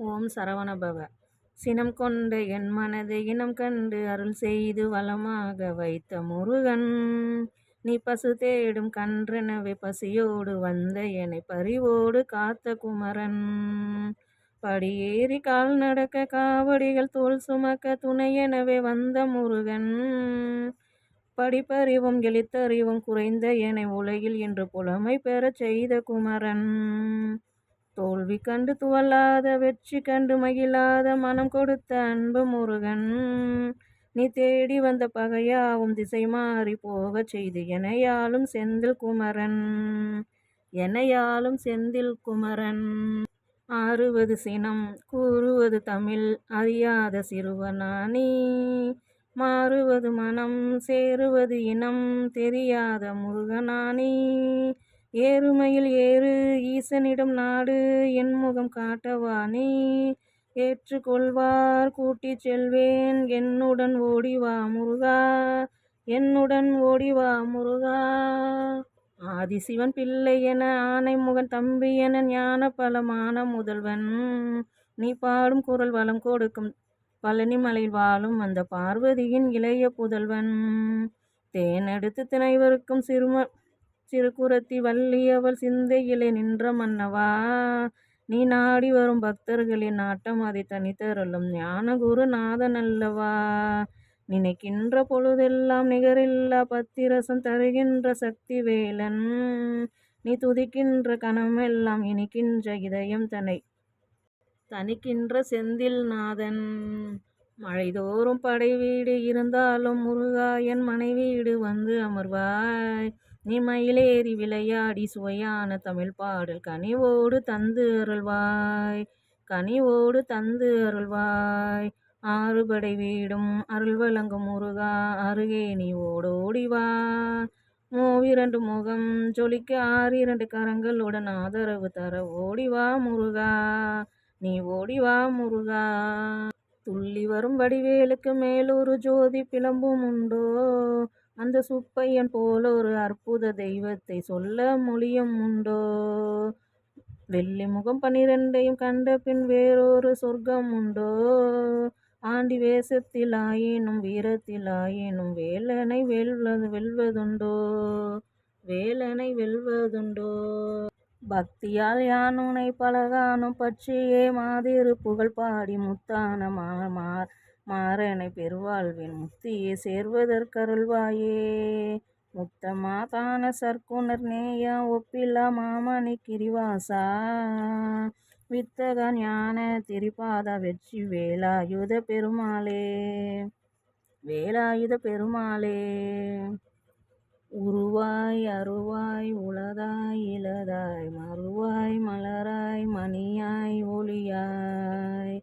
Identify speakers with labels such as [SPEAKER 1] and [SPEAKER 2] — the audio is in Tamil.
[SPEAKER 1] ஓம் சரவணபவ சினம் கொண்ட என் மனதை இனம் கண்டு அருள் செய்து வளமாக வைத்த முருகன். நீ பசு தேடும் கன்றெனவே பசியோடு வந்த என்னை பறிவோடு காத்த குமரன். படியேறி கால் நடக்க காவடிகள் தோல் சுமக்க துணையெனவே வந்த முருகன். படிப்பறிவும் எழுத்தறிவும் குறைந்த என்னை உலகில் என்று புலமை பெறச் செய்த குமரன். தோல்வி கண்டு துவல்லாத வெற்றி கண்டு மகிழாத மனம் கொடுத்த அன்பு முருகன். நீ தேடி வந்த பகையாவும் திசை மாறி போகச் செய்து எனையாலும் செந்தில் குமரன். எனையாலும் செந்தில் குமரன். ஆறுவது சினம் கூறுவது தமிழ் அறியாத சிறுவனானி. மாறுவது மனம் சேருவது இனம் தெரியாத முருகனானி. ஏறுமையில் ஏறு ஈசனிடம் நாடு என் முகம் காட்டவானி. ஏற்றுக்கொள்வார் கூட்டிச் செல்வேன். என்னுடன் ஓடிவா முருகா. என்னுடன் ஓடிவா முருகா. ஆதிசிவன் பிள்ளை என ஆனைமுகன் தம்பி என ஞான பலமான முதல்வன். நீ பாடும் குரல் வளம் கொடுக்கும் பழனி மலையில் வாழும் அந்த பார்வதியின் இளைய புதல்வன். தேனெடுத்து தினைவருக்கும் சிறும சிறுகுரத்தி வள்ளி அவள் சிந்தையிலே நின்ற மன்னவா? நீ நாடி வரும் பக்தர்களின் நாட்டம் அதை தனித்தருளும் ஞானகுரு நாதன் அல்லவா? நினைக்கின்ற பொழுதெல்லாம் நிகரில்லா பத்திரசம் தருகின்ற சக்தி வேலன் நீ துதிக்கின்ற கணமெல்லாம் இனிக்கின்ற இதயம் தனை தனிக்கின்ற செந்தில் நாதன். மழைதோறும் படை வீடு இருந்தாலும் முருகா என் மனைவீடு வந்து அமர்வாய். நீ மயிலேறி விளையாடி சுவையான தமிழ் பாடல் கனிவோடு தந்து அருள்வாய். கனிவோடு தந்து அருள்வாய். ஆறுபடை வீடும் அருள் வழங்கும் முருகா அருகே நீ ஓடோடி வா. மூவிரண்டு முகம் ஜொலிக்க ஆறிரண்டு கரங்களுடன் ஆதரவு தர ஓடிவா முருகா. நீ ஓடிவா முருகா. துள்ளி வரும் வடிவேலுக்கு மேலொரு ஜோதி பிளம்பும் உண்டோ? அந்த சுப்பையன் போல ஒரு அற்புத தெய்வத்தை சொல்ல மொழியும் உண்டோ? வெள்ளி முகம் பனிரெண்டையும் கண்ட பின் வேறொரு சொர்க்கம் உண்டோ? ஆண்டி வேஷத்தில் ஆயினும் வீரத்தில் ஆயினும் வேலனை வெல்வது வெல்வதுண்டோ? வேலனை வெல்வதுண்டோ? பக்தியால் யானுனை பலகானும் பற்றியே மாதிரி புகழ் பாடி முத்தான மா மாறனை பெருவாழ்வின் முத்தியே சேர்வதற்கருள்வாயே. முத்தமா தான சர்க்குணர் நேயா ஒப்பில்லா மாமணி கிரிவாசா. வித்தக ஞான திரிபாத வெற்றி வேலாயுத பெருமாளே. வேலாயுத பெருமாளே. உருவாய் அருவாய் உளதாய் இளதாய் மறுவாய் மலராய் மணியாய் ஒளியாய்.